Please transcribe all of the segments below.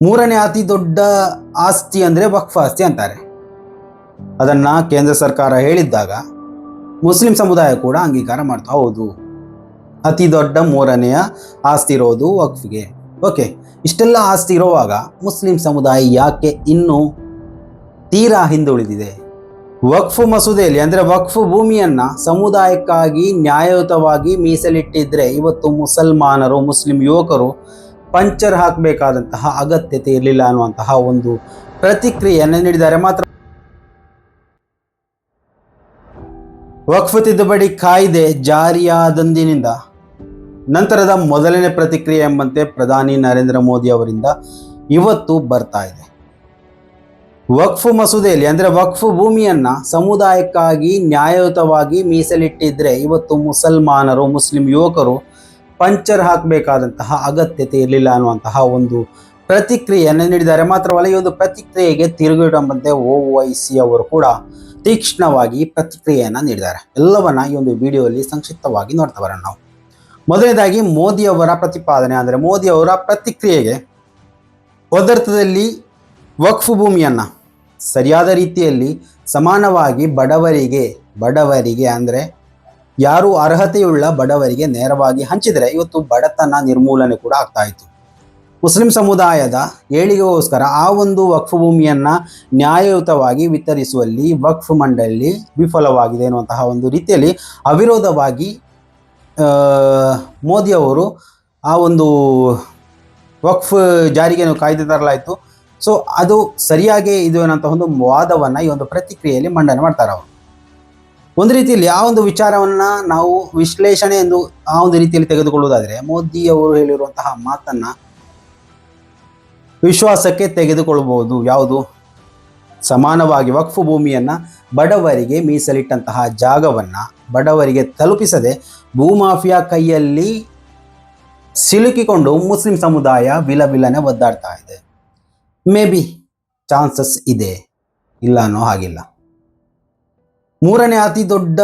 ಮೂರನೇ ಅತಿ ದೊಡ್ಡ ಆಸ್ತಿ ಅಂದರೆ ವಕ್ಫ್ ಆಸ್ತಿ ಅಂತಾರೆ. ಅದನ್ನು ಕೇಂದ್ರ ಸರ್ಕಾರ ಹೇಳಿದ್ದಾಗ ಮುಸ್ಲಿಂ ಸಮುದಾಯ ಕೂಡ ಅಂಗೀಕಾರ ಮಾಡ್ತಾ. ಹೌದು. ಅತಿ ದೊಡ್ಡ ಮೂರನೆಯ ಆಸ್ತಿ ಇರೋದು ವಕ್ಫ್ಗೆ. ಓಕೆ. ಇಷ್ಟೆಲ್ಲ ಆಸ್ತಿ ಇರುವಾಗ ಮುಸ್ಲಿಂ ಸಮುದಾಯ ಯಾಕೆ ಇನ್ನೂ ತೀರಾ ಹಿಂದುಳಿದಿದೆ ವಕ್ಫ್ ಮಸೂದೆಯಲ್ಲಿ ಅಂದರೆ ವಕ್ಫ್ ಭೂಮಿಯನ್ನು ಸಮುದಾಯಕ್ಕಾಗಿ ನ್ಯಾಯಯುತವಾಗಿ ಮೀಸಲಿಟ್ಟಿದ್ರೆ ಇವತ್ತು ಮುಸಲ್ಮಾನರು, ಮುಸ್ಲಿಂ ಯುವಕರು ಪಂಚರ್ ಹಾಕಬೇಕಾದಂತಹ ಅಗತ್ಯತೆ ಇರಲಿಲ್ಲ ಅನ್ನುವಂತಹ ಒಂದು ಪ್ರತಿಕ್ರಿಯೆಯನ್ನು ನೀಡಿದ್ದಾರೆ. ಮಾತ್ರ ವಕ್ಫ್ ತಿದ್ದುಪಡಿ ಕಾಯ್ದೆ ಜಾರಿಯಾದಂದಿನಿಂದ ನಂತರದ ಮೊದಲನೇ ಪ್ರತಿಕ್ರಿಯೆ ಎಂಬಂತೆ ಪ್ರಧಾನಿ ನರೇಂದ್ರ ಮೋದಿ ಅವರಿಂದ ಇವತ್ತು ಬರ್ತಾ ಇದೆ. ವಕ್ಫ್ ಮಸೂದೆಯಲ್ಲಿ, ಅಂದರೆ ವಕ್ಫ್ ಭೂಮಿಯನ್ನ ಸಮುದಾಯಕ್ಕಾಗಿ ನ್ಯಾಯಯುತವಾಗಿ ಮೀಸಲಿಟ್ಟಿದ್ರೆ ಇವತ್ತು ಮುಸಲ್ಮಾನರು, ಮುಸ್ಲಿಂ ಯುವಕರು ಪಂಚರ್ ಹಾಕಬೇಕಾದಂತಹ ಅಗತ್ಯತೆ ಇರಲಿಲ್ಲ ಅನ್ನುವಂತಹ ಒಂದು ಪ್ರತಿಕ್ರಿಯೆಯನ್ನು ನೀಡಿದ್ದಾರೆ. ಮಾತ್ರವಲ್ಲ, ಈ ಒಂದು ಪ್ರತಿಕ್ರಿಯೆಗೆ ತಿರುಗಿಡಂಬಂತೆ ಓ ವೈ ಸಿ ಅವರು ಕೂಡ ತೀಕ್ಷ್ಣವಾಗಿ ಪ್ರತಿಕ್ರಿಯೆಯನ್ನು ನೀಡಿದ್ದಾರೆ. ಎಲ್ಲವನ್ನ ಈ ಒಂದು ವಿಡಿಯೋಲ್ಲಿ ಸಂಕ್ಷಿಪ್ತವಾಗಿ ನೋಡ್ತಾ ಬರೋಣ ನಾವು. ಮೊದಲನೇದಾಗಿ ಮೋದಿಯವರ ಪ್ರತಿಪಾದನೆ. ಅಂದರೆ ಮೋದಿಯವರ ಪ್ರತಿಕ್ರಿಯೆಗೆ ಪದಾರ್ಥದಲ್ಲಿ ವಕ್ಫ್ ಭೂಮಿಯನ್ನು ಸರಿಯಾದ ರೀತಿಯಲ್ಲಿ ಸಮಾನವಾಗಿ ಬಡವರಿಗೆ ಬಡವರಿಗೆ ಅಂದರೆ ಯಾರು ಅರ್ಹತೆಯುಳ್ಳ ಬಡವರಿಗೆ ನೇರವಾಗಿ ಹಂಚಿದರೆ ಇವತ್ತು ಬಡತನ ನಿರ್ಮೂಲನೆ ಕೂಡ ಆಗ್ತಾ ಇತ್ತು. ಮುಸ್ಲಿಂ ಸಮುದಾಯದ ಏಳಿಗೆಗೋಸ್ಕರ ಆ ಒಂದು ವಕ್ಫ್ ಭೂಮಿಯನ್ನು ನ್ಯಾಯಯುತವಾಗಿ ವಿತರಿಸುವಲ್ಲಿ ವಕ್ಫ್ ಮಂಡಳಿ ವಿಫಲವಾಗಿದೆ ಎನ್ನುವಂತಹ ಒಂದು ರೀತಿಯಲ್ಲಿ ಅವಿರೋಧವಾಗಿ ಮೋದಿಯವರು ಆ ಒಂದು ವಕ್ಫ್ ಜಾರಿಗೆ ಕಾಯ್ದೆ ತರಲಾಯಿತು. ಸೊ ಅದು ಸರಿಯಾಗಿ ಇದು ಏನಂತ ಒಂದು ವಾದವನ್ನು ಈ ಒಂದು ಪ್ರತಿಕ್ರಿಯೆಯಲ್ಲಿ ಮಂಡನೆ ಮಾಡ್ತಾರೆ ಅವರು ಒಂದು ರೀತಿಯಲ್ಲಿ ಆ ಒಂದು ವಿಚಾರವನ್ನ ನಾವು ವಿಶ್ಲೇಷಣೆ ಎಂದು ಆ ಒಂದು ರೀತಿಯಲ್ಲಿ ತೆಗೆದುಕೊಳ್ಳುವುದಾದರೆ ಮೋದಿ ಅವರು ಹೇಳಿರುವಂತಹ ಮಾತನ್ನ ವಿಶ್ವಾಸಕ್ಕೆ ತೆಗೆದುಕೊಳ್ಳಬಹುದು ಯಾವುದು? ಸಮಾನವಾಗಿ ವಕ್ಫು ಭೂಮಿಯನ್ನ ಬಡವರಿಗೆ ಮೀಸಲಿಟ್ಟಂತಹ ಜಾಗವನ್ನ ಬಡವರಿಗೆ ತಲುಪಿಸದೆ ಭೂಮಾಫಿಯಾ ಕೈಯಲ್ಲಿ ಸಿಲುಕಿಕೊಂಡು ಮುಸ್ಲಿಂ ಸಮುದಾಯ ವಿಲವಿಲನೆ ಒದ್ದಾಡ್ತಾ ಇದೆ. ಮೇ ಬಿ ಚಾನ್ಸಸ್ ಇದೆ. ಇಲ್ಲ ಅನ್ನೋ ಹಾಗಿಲ್ಲ. ಮೂರನೇ ಅತಿ ದೊಡ್ಡ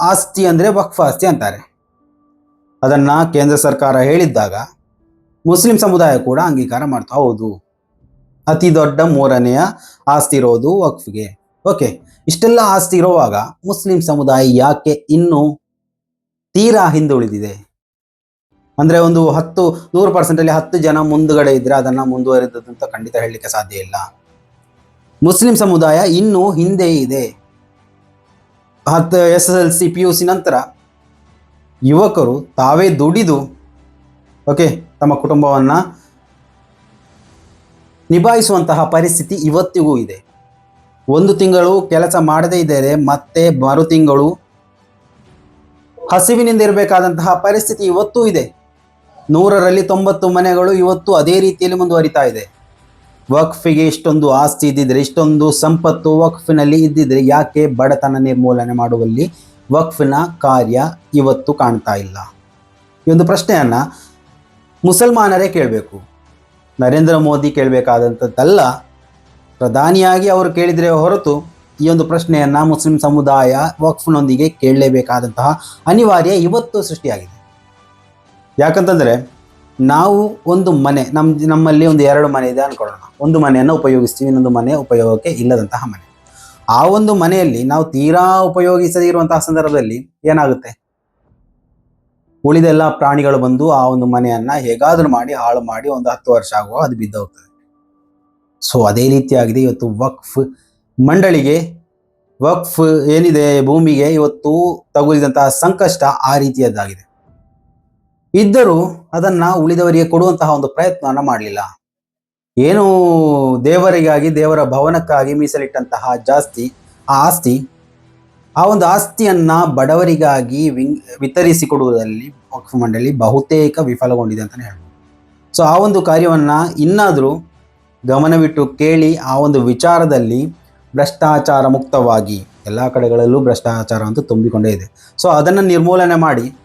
ಆಸ್ತಿ ಅಂದರೆ ವಕ್ಫ್ ಆಸ್ತಿ ಅಂತಾರೆ. ಅದನ್ನು ಕೇಂದ್ರ ಸರ್ಕಾರ ಹೇಳಿದ್ದಾಗ ಮುಸ್ಲಿಂ ಸಮುದಾಯ ಕೂಡ ಅಂಗೀಕಾರ ಮಾಡ್ತಾ. ಹೌದು. ಅತಿ ದೊಡ್ಡ ಮೂರನೆಯ ಆಸ್ತಿ ಇರೋದು ವಕ್ಫ್ಗೆ. ಓಕೆ. ಇಷ್ಟೆಲ್ಲ ಆಸ್ತಿ ಇರುವಾಗ ಮುಸ್ಲಿಂ ಸಮುದಾಯ ಯಾಕೆ ಇನ್ನೂ ತೀರಾ ಹಿಂದುಳಿದಿದೆ? ಅಂದ್ರೆ ಒಂದು ಹತ್ತು, ನೂರು ಪರ್ಸೆಂಟಲ್ಲಿ ಹತ್ತು ಜನ ಮುಂದುಗಡೆ ಇದ್ದರೆ ಅದನ್ನ ಮುಂದುವರೆದಂತ ಖಂಡಿತ ಹೇಳಲಿಕ್ಕೆ ಸಾಧ್ಯ ಇಲ್ಲ. ಮುಸ್ಲಿಂ ಸಮುದಾಯ ಇನ್ನೂ ಹಿಂದೆ ಇದೆ. ಹತ್ತು S S L C P U C ನಂತರ ಯುವಕರು ತಾವೇ ದುಡಿದು ಓಕೆ ತಮ್ಮ ಕುಟುಂಬವನ್ನು ನಿಭಾಯಿಸುವಂತಹ ಪರಿಸ್ಥಿತಿ ಇವತ್ತಿಗೂ ಇದೆ. ಒಂದು ತಿಂಗಳು ಕೆಲಸ ಮಾಡದೇ ಇದ್ದರೆ ಮತ್ತೆ ಮರು ತಿಂಗಳು ಹಸಿವಿನಿಂದ ಇರಬೇಕಾದಂತಹ ಪರಿಸ್ಥಿತಿ ಇವತ್ತೂ ಇದೆ. ನೂರರಲ್ಲಿ ತೊಂಬತ್ತು ಮನೆಗಳು ಇವತ್ತು ಅದೇ ರೀತಿಯಲ್ಲಿ ಮುಂದುವರಿತಾ ಇದೆ. ವಕ್ಫಿಗೆ ಇಷ್ಟೊಂದು ಆಸ್ತಿ ಇದ್ದಿದ್ರೆ, ಇಷ್ಟೊಂದು ಸಂಪತ್ತು ವಕ್ಫಿನಲ್ಲಿ ಇದ್ದಿದ್ರೆ ಯಾಕೆ ಬಡತನ ನಿರ್ಮೂಲನೆ ಮಾಡುವಲ್ಲಿ ವಕ್ಫಿನ ಕಾರ್ಯ ಇವತ್ತು ಕಾಣ್ತಾ ಇಲ್ಲ? ಈ ಒಂದು ಪ್ರಶ್ನೆಯನ್ನ ಮುಸಲ್ಮಾನರೇ ಕೇಳಬೇಕು. ನರೇಂದ್ರ ಮೋದಿ ಕೇಳಬೇಕಾದಂಥದ್ದಲ್ಲ, ಪ್ರಧಾನಿಯಾಗಿ ಅವರು ಕೇಳಿದರೆ ಹೊರತು ಈ ಒಂದು ಪ್ರಶ್ನೆಯನ್ನ ಮುಸ್ಲಿಂ ಸಮುದಾಯ ವಕ್ಫ್ನೊಂದಿಗೆ ಕೇಳಲೇಬೇಕಾದಂತಹ ಅನಿವಾರ್ಯ ಇವತ್ತು ಸೃಷ್ಟಿಯಾಗಿದೆ. ಯಾಕಂತಂದರೆ ನಾವು ಒಂದು ಮನೆ ನಮ್ಮ ನಮ್ಮಲ್ಲಿ ಒಂದು ಎರಡು ಮನೆ ಇದೆ ಅನ್ಕೊಳ್ಳೋಣ. ಒಂದು ಮನೆಯನ್ನು ಉಪಯೋಗಿಸ್ತೀವಿ, ಇನ್ನೊಂದು ಮನೆ ಉಪಯೋಗಕ್ಕೆ ಇಲ್ಲದಂತಹ ಮನೆ. ಆ ಒಂದು ಮನೆಯಲ್ಲಿ ನಾವು ತೀರಾ ಉಪಯೋಗಿಸದೇ ಇರುವಂತಹ ಸಂದರ್ಭದಲ್ಲಿ ಏನಾಗುತ್ತೆ? ಉಳಿದೆಲ್ಲ ಪ್ರಾಣಿಗಳು ಬಂದು ಆ ಒಂದು ಮನೆಯನ್ನ ಹೇಗಾದ್ರೂ ಮಾಡಿ, ಹಾಳು ಮಾಡಿ ಒಂದು ಹತ್ತು ವರ್ಷ ಆಗುವ ಅದು ಬಿದ್ದೋಗ್ತದೆ. ಸೊ ಅದೇ ರೀತಿಯಾಗಿದೆ ಇವತ್ತು ವಕ್ಫ್ ಮಂಡಳಿಗೆ. ವಕ್ಫ್ ಏನಿದೆ? ಭೂಮಿಗೆ ಇವತ್ತು ತಗುಲಿದಂತಹ ಸಂಕಷ್ಟ ಆ ರೀತಿಯದ್ದಾಗಿದೆ. ಇದ್ದರೂ ಅದನ್ನ ಉಳಿದವರಿಗೆ ಕೊಡುವಂತಹ ಒಂದು ಪ್ರಯತ್ನವನ್ನು ಮಾಡಲಿಲ್ಲ. ಏನು ದೇವರಿಗಾಗಿ, ದೇವರ ಭವನಕ್ಕಾಗಿ ಮೀಸಲಿಟ್ಟಂತಹ ಜಾಸ್ತಿ ಆಸ್ತಿ, ಆ ಒಂದು ಆಸ್ತಿಯನ್ನ ಬಡವರಿಗಾಗಿ ವಿಂಗ್, ವಿತರಿಸಿಕೊಡುವುದರಲ್ಲಿ ವಕ್ಫ್ ಮಂಡಳಿ ಬಹುತೇಕ ವಿಫಲಗೊಂಡಿದೆ ಅಂತಲೇ ಹೇಳ್ಬೋದು. ಸೊ ಆ ಒಂದು ಕಾರ್ಯವನ್ನು ಇನ್ನಾದರೂ ಗಮನವಿಟ್ಟು ಕೇಳಿ ಆ ಒಂದು ವಿಚಾರದಲ್ಲಿ ಭ್ರಷ್ಟಾಚಾರ ಮುಕ್ತವಾಗಿ, ಎಲ್ಲ ಕಡೆಗಳಲ್ಲೂ ಭ್ರಷ್ಟಾಚಾರ ಅಂತೂ ತುಂಬಿಕೊಂಡೇ ಇದೆ. ಸೊ ಅದನ್ನು ನಿರ್ಮೂಲನೆ ಮಾಡಿ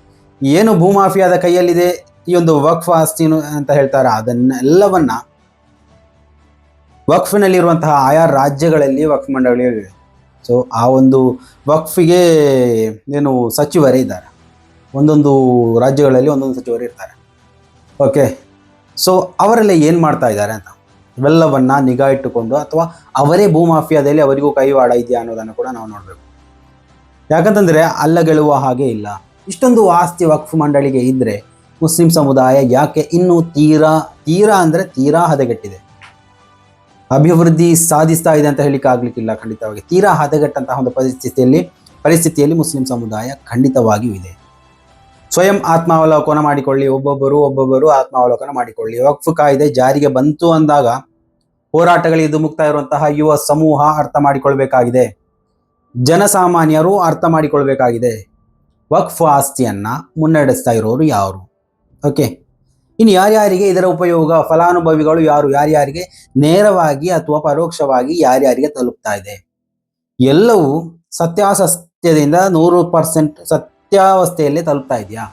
ಏನು ಭೂಮಾಫಿಯಾದ ಕೈಯಲ್ಲಿದೆ ಈ ಒಂದು ವಕ್ಫ್ ಆಸ್ತಿ ಅಂತ ಹೇಳ್ತಾರೆ. ಅದನ್ನೆಲ್ಲವನ್ನ ವಕ್ಫ್ನಲ್ಲಿರುವಂತಹ ಆಯಾ ರಾಜ್ಯಗಳಲ್ಲಿ, ವಕ್ಫ್ ಮಂಡಳಿಗಳಿವೆ ಸೊ ಆ ಒಂದು ವಕ್ಫಿಗೆ ಏನು ಸಚಿವರೇ ಇದ್ದಾರೆ. ಒಂದೊಂದು ರಾಜ್ಯಗಳಲ್ಲಿ ಒಂದೊಂದು ಸಚಿವರು ಇರ್ತಾರೆ. ಓಕೆ ಸೊ ಅವರೆಲ್ಲ ಏನು ಮಾಡ್ತಾ ಇದ್ದಾರೆ ಅಂತ? ಇವೆಲ್ಲವನ್ನ ನಿಗಾ ಇಟ್ಟುಕೊಂಡು ಅಥವಾ ಅವರೇ ಭೂಮಾಫಿಯಾದಲ್ಲಿ ಅವರಿಗೂ ಕೈವಾಡ ಇದೆಯಾ ಅನ್ನೋದನ್ನು ಕೂಡ ನಾವು ನೋಡಬೇಕು. ಯಾಕಂತಂದ್ರೆ ಅಲ್ಲಗೆಳುವ ಹಾಗೆ ಇಲ್ಲ. ಇಷ್ಟೊಂದು ಆಸ್ತಿ ವಕ್ಫ್ ಮಂಡಳಿಗೆ ಇದ್ದರೆ ಮುಸ್ಲಿಂ ಸಮುದಾಯ ಯಾಕೆ ಇನ್ನೂ ತೀರಾ ತೀರಾ ಅಂದರೆ ತೀರಾ ಹದಗೆಟ್ಟಿದೆ. ಅಭಿವೃದ್ಧಿ ಸಾಧಿಸ್ತಾ ಇದೆ ಅಂತ ಹೇಳಿಕ್ಕೆ ಆಗ್ಲಿಕ್ಕಿಲ್ಲ ಖಂಡಿತವಾಗಿ. ತೀರಾ ಹದಗೆಟ್ಟಂತಹ ಒಂದು ಪರಿಸ್ಥಿತಿಯಲ್ಲಿ ಪರಿಸ್ಥಿತಿಯಲ್ಲಿ ಮುಸ್ಲಿಂ ಸಮುದಾಯ ಖಂಡಿತವಾಗಿಯೂ ಇದೆ. ಸ್ವಯಂ ಆತ್ಮಾವಲೋಕನ ಮಾಡಿಕೊಳ್ಳಿ, ಒಬ್ಬೊಬ್ಬರು ಒಬ್ಬೊಬ್ಬರು ಆತ್ಮಾವಲೋಕನ ಮಾಡಿಕೊಳ್ಳಿ. ವಕ್ಫ್ ಕಾಯ್ದೆ ಜಾರಿಗೆ ಬಂತು ಅಂದಾಗ ಹೋರಾಟಗಳಿಗೆ ಮುಕ್ತಾ ಇರುವಂತಹ ಯುವ ಸಮೂಹ ಅರ್ಥ ಮಾಡಿಕೊಳ್ಬೇಕಾಗಿದೆ. ಜನಸಾಮಾನ್ಯರು ಅರ್ಥ ಮಾಡಿಕೊಳ್ಬೇಕಾಗಿದೆ. ವಕ್ಫ್ ಆಸ್ತಿಯನ್ನು ಮುನ್ನಡೆಸ್ತಾ ಇರೋರು ಯಾರು? ಓಕೆ ಇನ್ನು ಯಾರ್ಯಾರಿಗೆ ಇದರ ಉಪಯೋಗ, ಫಲಾನುಭವಿಗಳು ಯಾರು? ಯಾರ್ಯಾರಿಗೆ ನೇರವಾಗಿ ಅಥವಾ ಪರೋಕ್ಷವಾಗಿ ಯಾರ್ಯಾರಿಗೆ ತಲುಪ್ತಾ ಇದೆ? ಎಲ್ಲವೂ ಸತ್ಯಾಸತ್ಯದಿಂದ ನೂರು ಪರ್ಸೆಂಟ್ ಸತ್ಯಾವಸ್ಥೆಯಲ್ಲಿ ತಲುಪ್ತಾ ಇದೆಯಾ?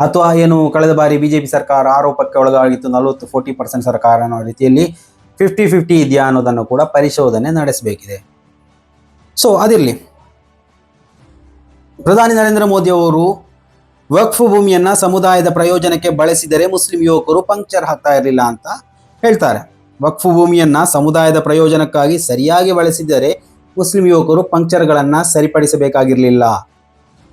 ಅಥವಾ ಏನು ಕಳೆದ ಬಾರಿ ಬಿ ಜೆ ಪಿ ಸರ್ಕಾರ ಆರೋಪಕ್ಕೆ ಒಳಗಾಗಿತ್ತು, ನಲವತ್ತು, ಫೋರ್ಟಿ ಪರ್ಸೆಂಟ್ ಸರ್ಕಾರ ಅನ್ನೋ ರೀತಿಯಲ್ಲಿ ಫಿಫ್ಟಿ ಫಿಫ್ಟಿ ಇದೆಯಾ ಅನ್ನೋದನ್ನು ಕೂಡ ಪರಿಶೋಧನೆ ನಡೆಸಬೇಕಿದೆ. ಸೊ ಅದಿರಲಿ. ಪ್ರಧಾನಿ ನರೇಂದ್ರ ಮೋದಿ ಅವರು ವಕ್ಫ್ ಭೂಮಿಯನ್ನ ಸಮುದಾಯದ ಪ್ರಯೋಜನಕ್ಕೆ ಬಳಸಿದರೆ ಮುಸ್ಲಿಂ ಯುವಕರು ಪಂಕ್ಚರ್ ಹಾಕ್ತಾ ಇರಲಿಲ್ಲ ಅಂತ ಹೇಳ್ತಾರೆ. ವಕ್ಫ್ ಭೂಮಿಯನ್ನ ಸಮುದಾಯದ ಪ್ರಯೋಜನಕ್ಕಾಗಿ ಸರಿಯಾಗಿ ಬಳಸಿದರೆ ಮುಸ್ಲಿಂ ಯುವಕರು ಪಂಕ್ಚರ್ಗಳನ್ನ ಸರಿಪಡಿಸಬೇಕಾಗಿರಲಿಲ್ಲ.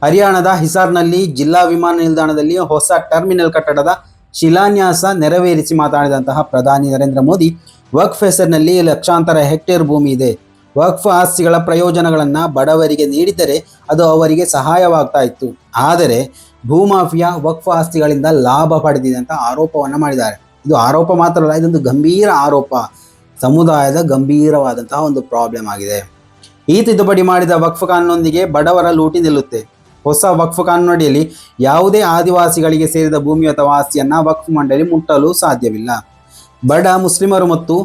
ಹರಿಯಾಣದ ಹಿಸಾರ್ನಲ್ಲಿ ಜಿಲ್ಲಾ ವಿಮಾನ ನಿಲ್ದಾಣದಲ್ಲಿ ಹೊಸ ಟರ್ಮಿನಲ್ ಕಟ್ಟಡದ ಶಿಲಾನ್ಯಾಸ ನೆರವೇರಿಸಿ ಮಾತನಾಡಿದಂತಹ ಪ್ರಧಾನಿ ನರೇಂದ್ರ ಮೋದಿ, ವಕ್ಫ್ ಹೆಸರಿನಲ್ಲಿ ಲಕ್ಷಾಂತರ ಹೆಕ್ಟೇರ್ ಭೂಮಿ ಇದೆ. ವಕ್ಫ್ ಆಸ್ತಿಗಳ ಪ್ರಯೋಜನಗಳನ್ನು ಬಡವರಿಗೆ ನೀಡಿದರೆ ಅದು ಅವರಿಗೆ ಸಹಾಯವಾಗ್ತಾ ಇತ್ತು. ಆದರೆ ಭೂಮಾಫಿಯಾ ವಕ್ಫ್ ಆಸ್ತಿಗಳಿಂದ ಲಾಭ ಪಡೆದಿದೆ ಅಂತ ಆರೋಪವನ್ನು ಮಾಡಿದ್ದಾರೆ. ಇದು ಆರೋಪ ಮಾತ್ರ ಅಲ್ಲ, ಇದೊಂದು ಗಂಭೀರ ಆರೋಪ. ಸಮುದಾಯದ ಗಂಭೀರವಾದಂತಹ ಒಂದು ಪ್ರಾಬ್ಲಮ್ ಆಗಿದೆ. ಈ ತಿದ್ದುಪಡಿ ಮಾಡಿದ ವಕ್ಫ್ ಕಾನೂನೊಂದಿಗೆ ಬಡವರ ಲೂಟಿ ನಿಲ್ಲುತ್ತೆ. ಹೊಸ ವಕ್ಫ್ ಕಾನೂನಡಿಯಲ್ಲಿ ಯಾವುದೇ ಆದಿವಾಸಿಗಳಿಗೆ ಸೇರಿದ ಭೂಮಿ ಅಥವಾ ಆಸ್ತಿಯನ್ನು ವಕ್ಫ್ ಮಂಡಳಿ ಮುಟ್ಟಲು ಸಾಧ್ಯವಿಲ್ಲ. ಬಡ ಮುಸ್ಲಿಮರು ಮತ್ತು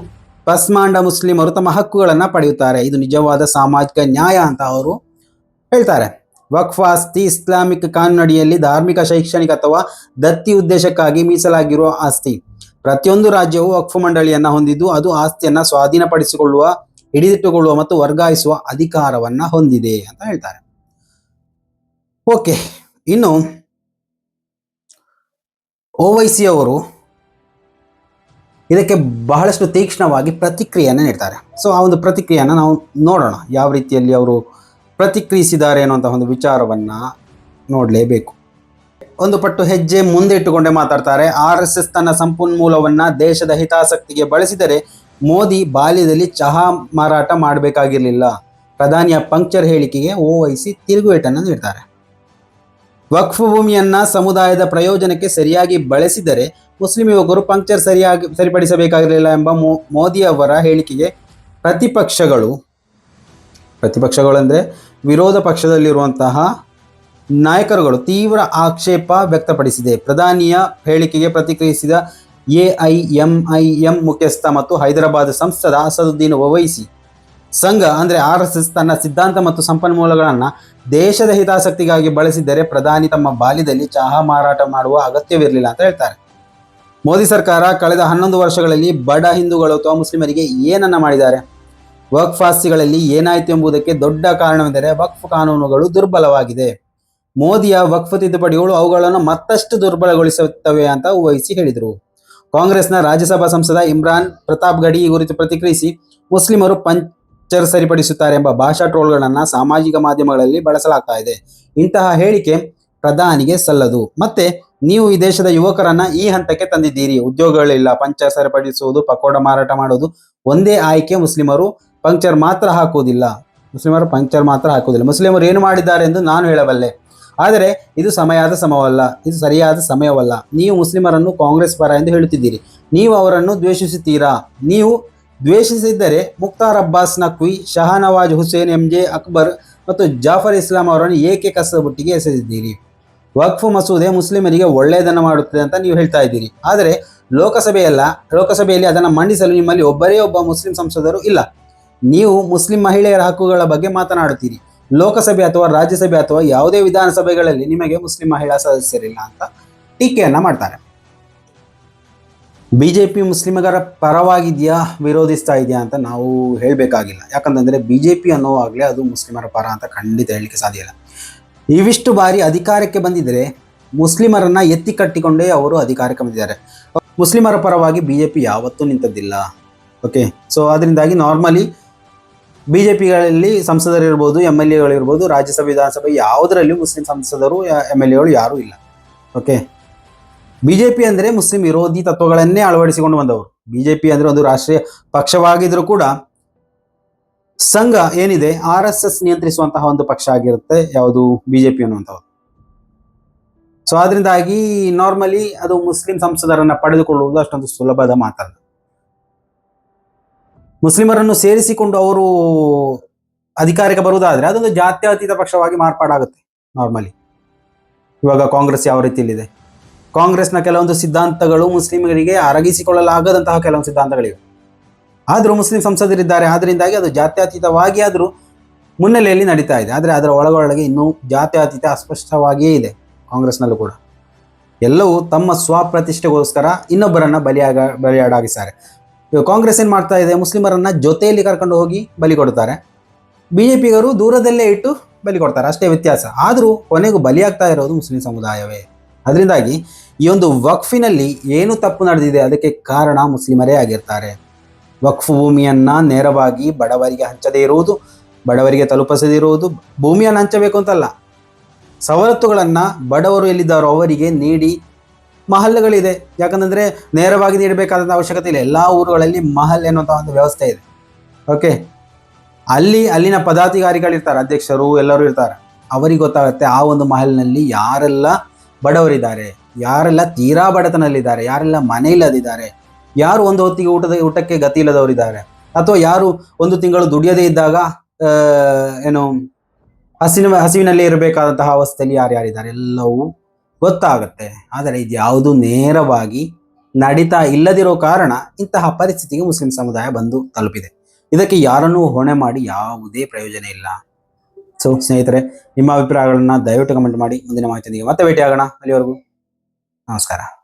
ಪಸ್ಮಾಂಡ ಮುಸ್ಲಿಮರು ತಮ್ಮ ಹಕ್ಕುಗಳನ್ನು ಪಡೆಯುತ್ತಾರೆ. ಇದು ನಿಜವಾದ ಸಾಮಾಜಿಕ ನ್ಯಾಯ ಅಂತ ಅವರು ಹೇಳ್ತಾರೆ. ವಕ್ಫ್ ಆಸ್ತಿ ಇಸ್ಲಾಮಿಕ್ ಕಾನೂನಡಿಯಲ್ಲಿ ಧಾರ್ಮಿಕ, ಶೈಕ್ಷಣಿಕ ಅಥವಾ ದತ್ತಿ ಉದ್ದೇಶಕ್ಕಾಗಿ ಮೀಸಲಾಗಿರುವ ಆಸ್ತಿ. ಪ್ರತಿಯೊಂದು ರಾಜ್ಯವು ವಕ್ಫ್ ಮಂಡಳಿಯನ್ನ ಹೊಂದಿದ್ದು, ಅದು ಆಸ್ತಿಯನ್ನ ಸ್ವಾಧೀನಪಡಿಸಿಕೊಳ್ಳುವ, ಹಿಡಿದಿಟ್ಟುಕೊಳ್ಳುವ ಮತ್ತು ವರ್ಗಾಯಿಸುವ ಅಧಿಕಾರವನ್ನ ಹೊಂದಿದೆ ಅಂತ ಹೇಳ್ತಾರೆ. ಓಕೆ, ಇನ್ನು ಓವೈಸಿ ಅವರು ಇದಕ್ಕೆ ಬಹಳಷ್ಟು ತೀಕ್ಷ್ಣವಾಗಿ ಪ್ರತಿಕ್ರಿಯೆಯನ್ನು ನೀಡ್ತಾರೆ. ಸೊ ಆ ಒಂದು ಪ್ರತಿಕ್ರಿಯೆಯನ್ನು ನಾವು ನೋಡೋಣ. ಯಾವ ರೀತಿಯಲ್ಲಿ ಅವರು ಪ್ರತಿಕ್ರಿಯಿಸಿದ್ದಾರೆ ಅನ್ನುವಂಥ ಒಂದು ವಿಚಾರವನ್ನು ನೋಡಲೇಬೇಕು. ಒಂದು ಪಟ್ಟು ಹೆಜ್ಜೆ ಮುಂದೆ ಇಟ್ಟುಕೊಂಡೇ ಮಾತಾಡ್ತಾರೆ. ಆರ್ ಎಸ್ ಎಸ್ ತನ್ನ ಸಂಪನ್ಮೂಲವನ್ನು ದೇಶದ ಹಿತಾಸಕ್ತಿಗೆ ಬಳಸಿದರೆ ಮೋದಿ ಬಾಲ್ಯದಲ್ಲಿ ಚಹಾ ಮಾರಾಟ ಮಾಡಬೇಕಾಗಿರಲಿಲ್ಲ. ಪ್ರಧಾನಿಯ ಪಂಕ್ಚರ್ ಹೇಳಿಕೆಗೆ ಓವೈಸಿ ತಿರುಗೇಟನ್ನು ನೀಡ್ತಾರೆ. ವಕ್ಫ್ ಭೂಮಿಯನ್ನ ಸಮುದಾಯದ ಪ್ರಯೋಜನಕ್ಕೆ ಸರಿಯಾಗಿ ಬಳಸಿದರೆ ಮುಸ್ಲಿಂ ಯುವಕರು ಪಂಕ್ಚರ್ ಸರಿಯಾಗಿ ಸರಿಪಡಿಸಬೇಕಾಗಿರಲಿಲ್ಲ ಎಂಬ ಮೋದಿ ಅವರ ಹೇಳಿಕೆಗೆ ಪ್ರತಿಪಕ್ಷಗಳು ಪ್ರತಿಪಕ್ಷಗಳು ಅಂದರೆ ವಿರೋಧ ಪಕ್ಷದಲ್ಲಿರುವಂತಹ ನಾಯಕರುಗಳು ತೀವ್ರ ಆಕ್ಷೇಪ ವ್ಯಕ್ತಪಡಿಸಿದೆ. ಪ್ರಧಾನಿಯ ಹೇಳಿಕೆಗೆ ಪ್ರತಿಕ್ರಿಯಿಸಿದ ಎಐಎಂಐಎಂ ಮುಖ್ಯಸ್ಥ ಮತ್ತು ಹೈದರಾಬಾದ್ ಸಂಸದ ಅಸದುದ್ದೀನ್ ಒವೈಸಿ ಸಂಘ ಅಂದರೆ ಆರ್ ಎಸ್ ಎಸ್ ತನ್ನ ಸಿದ್ಧಾಂತ ಮತ್ತು ಸಂಪನ್ಮೂಲಗಳನ್ನು ದೇಶದ ಹಿತಾಸಕ್ತಿಗಾಗಿ ಬಳಸಿದರೆ ಪ್ರಧಾನಿ ತಮ್ಮ ಬಾಲ್ಯದಲ್ಲಿ ಚಹಾ ಮಾರಾಟ ಮಾಡುವ ಅಗತ್ಯವಿರಲಿಲ್ಲ ಅಂತ ಹೇಳ್ತಾರೆ. ಮೋದಿ ಸರ್ಕಾರ ಕಳೆದ ಹನ್ನೊಂದು ವರ್ಷಗಳಲ್ಲಿ ಬಡ ಹಿಂದೂಗಳು ಅಥವಾ ಮುಸ್ಲಿಮರಿಗೆ ಏನನ್ನ ಮಾಡಿದ್ದಾರೆ? ವಕ್ಫ್ ಆಸ್ತಿಗಳಲ್ಲಿ ಏನಾಯಿತು ಎಂಬುದಕ್ಕೆ ದೊಡ್ಡ ಕಾರಣವೆಂದರೆ ವಕ್ಫ್ ಕಾನೂನುಗಳು ದುರ್ಬಲವಾಗಿದೆ. ಮೋದಿಯ ವಕ್ಫ್ ತಿದ್ದುಪಡಿಗಳು ಅವುಗಳನ್ನು ಮತ್ತಷ್ಟು ದುರ್ಬಲಗೊಳಿಸುತ್ತವೆ ಅಂತ ವಹಿಸಿ ಹೇಳಿದರು. ಕಾಂಗ್ರೆಸ್ನ ರಾಜ್ಯಸಭಾ ಸಂಸದ ಇಮ್ರಾನ್ ಪ್ರತಾಪ್ ಗಡಿ ಈ ಕುರಿತು ಪ್ರತಿಕ್ರಿಯಿಸಿ, ಮುಸ್ಲಿಮರು ಪಂಚರ್ ಸರಿಪಡಿಸುತ್ತಾರೆ ಎಂಬ ಭಾಷಾ ಟ್ರೋಲ್ಗಳನ್ನು ಸಾಮಾಜಿಕ ಮಾಧ್ಯಮಗಳಲ್ಲಿ ಬಳಸಲಾಗ್ತಾ ಇದೆ. ಇಂತಹ ಹೇಳಿಕೆ ಪ್ರಧಾನಿಗೆ ಸಲ್ಲದು. ಮತ್ತೆ, ನೀವು ಈ ದೇಶದ ಯುವಕರನ್ನ ಈ ಹಂತಕ್ಕೆ ತಂದಿದ್ದೀರಿ. ಉದ್ಯೋಗಗಳಿಲ್ಲ, ಪಂಚರ್ ಸರಿಪಡಿಸುವುದು, ಪಕೋಡ ಮಾರಾಟ ಮಾಡುವುದು, ಒಂದೇ ಆಯ್ಕೆ ಮುಸ್ಲಿಮರು ಪಂಕ್ಚರ್ ಮಾತ್ರ ಹಾಕುವುದಿಲ್ಲ. ಮುಸ್ಲಿಮರು ಪಂಕ್ಚರ್ ಮಾತ್ರ ಹಾಕುವುದಿಲ್ಲ. ಮುಸ್ಲಿಮರು ಏನು ಮಾಡಿದ್ದಾರೆ ಎಂದು ನಾನು ಹೇಳಬಲ್ಲೆ. ಆದರೆ, ಇದು ಸಮಯದ ಸಮವಲ್ಲ. ಇದು ಸರಿಯಾದ ಸಮಯವಲ್ಲ. ನೀವು ಮುಸ್ಲಿಮರನ್ನು ಕಾಂಗ್ರೆಸ್ ಪರ ಎಂದು ಹೇಳುತ್ತಿದ್ದೀರಿ. ನೀವು ಅವರನ್ನು ದ್ವೇಷಿಸುತ್ತೀರಾ? ನೀವು ದ್ವೇಷಿಸಿದ್ದರೆ ಮುಕ್ತಾರ್ ಅಬ್ಬಾಸ್ ನಕ್ವಿ ಶಹನವಾಜ್ ಹುಸೇನ್ ಎಂ ಜೆ ಅಕ್ಬರ್ ಮತ್ತು ಜಾಫರ್ ಇಸ್ಲಾಂ ಅವರನ್ನು ಏಕೆ ಕಸಬುಟ್ಟಿಗೆ ಎಸೆದಿದ್ದೀರಿ? ವಕ್ಫ್ ಮಸೂದೆ ಮುಸ್ಲಿಮರಿಗೆ ಒಳ್ಳೆಯದನ್ನು ಮಾಡುತ್ತದೆ ಅಂತ ನೀವು ಹೇಳ್ತಾ ಇದ್ದೀರಿ. ಆದರೆ ಲೋಕಸಭೆಯಲ್ಲ, ಲೋಕಸಭೆಯಲ್ಲಿ ಅದನ್ನು ಮಂಡಿಸಲು ನಿಮ್ಮಲ್ಲಿ ಒಬ್ಬರೇ ಒಬ್ಬ ಮುಸ್ಲಿಂ ಸಂಸದರು ಇಲ್ಲ. ನೀವು ಮುಸ್ಲಿಂ ಮಹಿಳೆಯರ ಹಕ್ಕುಗಳ ಬಗ್ಗೆ ಮಾತನಾಡುತ್ತೀರಿ. ಲೋಕಸಭೆ ಅಥವಾ ರಾಜ್ಯಸಭೆ ಅಥವಾ ಯಾವುದೇ ವಿಧಾನಸಭೆಗಳಲ್ಲಿ ನಿಮಗೆ ಮುಸ್ಲಿಂ ಮಹಿಳಾ ಸದಸ್ಯರಿಲ್ಲ ಅಂತ ಟೀಕೆಯನ್ನು ಮಾಡ್ತಾರೆ. ಬಿಜೆಪಿ ಮುಸ್ಲಿಮರ ಪರವಾಗಿದೆಯಾ, ವಿರೋಧಿಸ್ತಾ ಇದೆಯಾ ಅಂತ ನಾವು ಹೇಳಬೇಕಾಗಿಲ್ಲ. ಯಾಕಂತಂದರೆ ಬಿ ಜೆ ಪಿ ಅನ್ನೋವಾಗಲೇ ಅದು ಮುಸ್ಲಿಮರ ಪರ ಅಂತ ಖಂಡಿತ ಹೇಳಲಿಕ್ಕೆ ಸಾಧ್ಯ ಇಲ್ಲ. ಇವಿಷ್ಟು ಬಾರಿ ಅಧಿಕಾರಕ್ಕೆ ಬಂದಿದ್ದರೆ ಮುಸ್ಲಿಮರನ್ನ ಎತ್ತಿ ಕಟ್ಟಿಕೊಂಡೇ ಅವರು ಅಧಿಕಾರಕ್ಕೆ ಬಂದಿದ್ದಾರೆ. ಮುಸ್ಲಿಮರ ಪರವಾಗಿ ಬಿ ಜೆ ಪಿ ಯಾವತ್ತೂ ನಿಂತದ್ದಿಲ್ಲ. ಓಕೆ ಸೊ ಅದರಿಂದಾಗಿ ನಾರ್ಮಲಿ ಬಿ ಜೆ ಪಿಗಳಲ್ಲಿ ಸಂಸದರಿರ್ಬೋದು ಎಂ ಎಲ್ ಎಗಳಿರ್ಬೋದು ರಾಜ್ಯಸಭೆ, ವಿಧಾನಸಭೆ ಯಾವುದರಲ್ಲಿ ಮುಸ್ಲಿಂ ಸಂಸದರು ಎಂ ಎಲ್ ಎಗಳು ಯಾರೂ ಇಲ್ಲ. ಓಕೆ ಬಿ ಅಂದ್ರೆ ಮುಸ್ಲಿಂ ವಿರೋಧಿ ತತ್ವಗಳನ್ನೇ ಅಳವಡಿಸಿಕೊಂಡು ಬಂದವರು. ಬಿಜೆಪಿ ಅಂದ್ರೆ ಒಂದು ರಾಷ್ಟ್ರೀಯ ಪಕ್ಷವಾಗಿದ್ರೂ ಕೂಡ ಸಂಘ ಏನಿದೆ, ಆರ್ ಎಸ್ ಎಸ್ ನಿಯಂತ್ರಿಸುವಂತಹ ಒಂದು ಪಕ್ಷ ಆಗಿರುತ್ತೆ ಯಾವುದು ಬಿಜೆಪಿ ಅನ್ನುವಂಥದ್ದು. ಸೊ ಅದರಿಂದಾಗಿ ನಾರ್ಮಲಿ ಅದು ಮುಸ್ಲಿಂ ಸಂಸದರನ್ನ ಪಡೆದುಕೊಳ್ಳುವುದು ಅಷ್ಟೊಂದು ಸುಲಭದ ಮಾತಲ್ಲ. ಮುಸ್ಲಿಮರನ್ನು ಸೇರಿಸಿಕೊಂಡು ಅವರು ಅಧಿಕಾರಕ್ಕೆ ಬರುವುದಾದ್ರೆ ಅದೊಂದು ಜಾತ್ಯತೀತ ಪಕ್ಷವಾಗಿ ಮಾರ್ಪಾಡಾಗುತ್ತೆ ನಾರ್ಮಲಿ ಇವಾಗ ಕಾಂಗ್ರೆಸ್ ಯಾವ ರೀತಿಯಲ್ಲಿದೆ? ಕಾಂಗ್ರೆಸ್ನ ಕೆಲವೊಂದು ಸಿದ್ಧಾಂತಗಳು ಮುಸ್ಲಿಮರಿಗೆ ಅರಗಿಸಿಕೊಳ್ಳಲಾಗದಂತಹ ಕೆಲವೊಂದು ಸಿದ್ಧಾಂತಗಳಿವೆ. ಆದರೂ ಮುಸ್ಲಿಂ ಸಂಸದರಿದ್ದಾರೆ ಆದ್ದರಿಂದಾಗಿ ಅದು ಜಾತ್ಯತೀತವಾಗಿ ಆದರೂ ಮುನ್ನೆಲೆಯಲ್ಲಿ ನಡೀತಾ ಇದೆ. ಆದರೆ ಅದರ ಒಳಗೊಳಗೆ ಇನ್ನೂ ಜಾತ್ಯತೀತ ಅಸ್ಪಷ್ಟವಾಗಿಯೇ ಇದೆ ಕಾಂಗ್ರೆಸ್ನಲ್ಲೂ ಕೂಡ. ಎಲ್ಲವೂ ತಮ್ಮ ಸ್ವಪ್ರತಿಷ್ಠೆಗೋಸ್ಕರ ಇನ್ನೊಬ್ಬರನ್ನ ಬಲಿಯಾಗ ಬಲಿಯಾಡಾಗಿಸ್ತಾರೆ ಇವಾಗ ಕಾಂಗ್ರೆಸ್ ಏನು ಮಾಡ್ತಾ ಇದೆ? ಮುಸ್ಲಿಮರನ್ನ ಜೊತೆಯಲ್ಲಿ ಕರ್ಕೊಂಡು ಹೋಗಿ ಬಲಿ ಕೊಡ್ತಾರೆ. ಬಿ ಜೆ ಪಿಗರು ದೂರದಲ್ಲೇ ಇಟ್ಟು ಬಲಿ ಕೊಡ್ತಾರೆ. ಅಷ್ಟೇ ವ್ಯತ್ಯಾಸ. ಆದರೂ ಕೊನೆಗೂ ಬಲಿಯಾಗ್ತಾ ಇರೋದು ಮುಸ್ಲಿಂ ಸಮುದಾಯವೇ. ಅದರಿಂದಾಗಿ ಈ ಒಂದು ವಕ್ಫಿನಲ್ಲಿ ಏನು ತಪ್ಪು ನಡೆದಿದೆ, ಅದಕ್ಕೆ ಕಾರಣ ಮುಸ್ಲಿಮರೇ ಆಗಿರ್ತಾರೆ. ವಕ್ಫ್ ಭೂಮಿಯನ್ನು ನೇರವಾಗಿ ಬಡವರಿಗೆ ಹಂಚದೇ ಇರುವುದು, ಬಡವರಿಗೆ ತಲುಪಿಸದೇ ಇರುವುದು, ಭೂಮಿಯನ್ನು ಹಂಚಬೇಕು ಅಂತಲ್ಲ. ಸವಲತ್ತುಗಳನ್ನು ಬಡವರು ಎಲ್ಲಿದ್ದಾರೋ ಅವರಿಗೆ ನೀಡಿ ಮಹಲ್ಗಳಿದೆ. ಯಾಕಂತಂದ್ರೆ ನೇರವಾಗಿ ನೀಡಬೇಕಾದಂಥ ಅವಶ್ಯಕತೆ ಇಲ್ಲ. ಎಲ್ಲ ಊರುಗಳಲ್ಲಿ ಮಹಲ್ ಎನ್ನುವಂಥ ಒಂದು ವ್ಯವಸ್ಥೆ ಇದೆ. ಓಕೆ ಅಲ್ಲಿ, ಅಲ್ಲಿನ ಪದಾಧಿಕಾರಿಗಳಿರ್ತಾರೆ, ಅಧ್ಯಕ್ಷರು ಎಲ್ಲರೂ ಇರ್ತಾರೆ. ಅವರಿಗೆ ಗೊತ್ತಾಗುತ್ತೆ ಆ ಒಂದು ಮಹಲ್ನಲ್ಲಿ ಯಾರೆಲ್ಲ ಬಡವರಿದ್ದಾರೆ, ಯಾರೆಲ್ಲ ತೀರಾ ಬಡತನಲ್ಲಿದ್ದಾರೆ ಯಾರೆಲ್ಲ ಮನೆ ಇಲ್ಲದಿದ್ದಾರೆ ಯಾರು ಒಂದು ಹೊತ್ತಿಗೆ ಊಟದ, ಊಟಕ್ಕೆ ಗತಿ ಇಲ್ಲದವರಿದ್ದಾರೆ, ಅಥವಾ ಯಾರು ಒಂದು ತಿಂಗಳು ದುಡಿಯದೇ ಇದ್ದಾಗ ಏನು ಹಸಿನ ಹಸಿವಿನಲ್ಲಿ ಇರಬೇಕಾದಂತಹ ಅವಸ್ಥೆಯಲ್ಲಿ ಯಾರ್ಯಾರಿದ್ದಾರೆ, ಎಲ್ಲವೂ ಗೊತ್ತಾಗುತ್ತೆ. ಆದರೆ ಇದು ಯಾವುದು ನೇರವಾಗಿ ನಡೀತಾ ಇಲ್ಲದಿರೋ ಕಾರಣ ಇಂತಹ ಪರಿಸ್ಥಿತಿಗೆ ಮುಸ್ಲಿಂ ಸಮುದಾಯ ಬಂದು ತಲುಪಿದೆ. ಇದಕ್ಕೆ ಯಾರನ್ನೂ ಹೊಣೆ ಮಾಡಿ ಯಾವುದೇ ಪ್ರಯೋಜನ ಇಲ್ಲ. ಸೊ ಸ್ನೇಹಿತರೆ ನಿಮ್ಮ ಅಭಿಪ್ರಾಯಗಳನ್ನ ದಯವಿಟ್ಟು ಕಮೆಂಟ್ ಮಾಡಿ. ಮುಂದಿನ ಮಾಹಿತಿಯೊಂದಿಗೆ ಮತ್ತೆ ಆಗೋಣ ಅಲ್ಲಿವರೆಗೂ ನಮಸ್ಕಾರ.